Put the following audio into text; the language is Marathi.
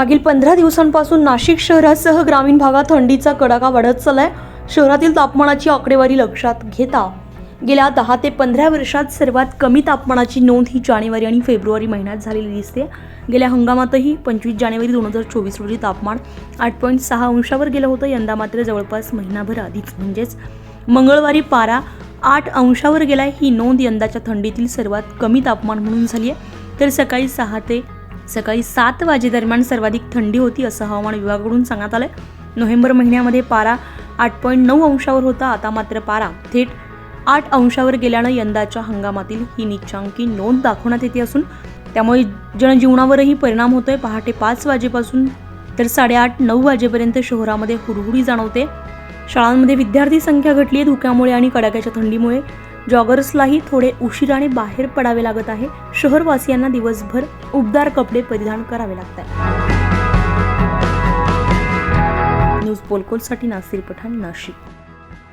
मागील पंधरा दिवसांपासून नाशिक शहरासह ग्रामीण भागात थंडीचा कडाका वाढत चाललाय. शहरातील तापमानाची आकडेवारी लक्षात घेता. गेल्या दहा ते पंधरा वर्षात सर्वात कमी तापमानाची नोंद ही जानेवारी आणि फेब्रुवारी महिन्यात झालेली दिसते. गेल्या हंगामातही पंचवीस जानेवारी दोन हजार चोवीस रोजी तापमान आठ पॉईंट सहा अंशावर गेलं होतं. यंदा मात्र जवळपास महिनाभर आधीच. म्हणजेच मंगळवारी पारा आठ अंशावर गेलाय. ही नोंद यंदाच्या थंडीतील सर्वात कमी तापमान म्हणून झाली आहे तर सकाळी सहा ते सकाळी सात वाजेदरम्यान सर्वाधिक थंडी होती असं हवामान विभागाकडून सांगण्यात आलं नोव्हेंबर महिन्यामध्ये पारा आठ पॉईंट नऊ अंशावर होता आता मात्र पारा थेट आठ अंशावर गेल्यानं यंदाच्या हंगामातील ही निच्चांकी नोंद दाखवण्यात येते असून त्यामुळे जनजीवनावरही परिणाम होतोय. पहाटे पाच वाजेपासून तर साडेआठ नऊ वाजेपर्यंत शहरामध्ये हुरहुरी जाणवते. शाळांमध्ये विद्यार्थी संख्या घटली आहे धुक्यामुळे आणि कडाक्याच्या थंडीमुळे. जॉगर्सलाही थोडे उशिराने बाहेर पडावे लागत आहे. शहरवासियांना दिवसभर उबदार कपडे परिधान करावे लागत आहे न्यूज पोलकोलसाठी नासिर पठाण नाशिक.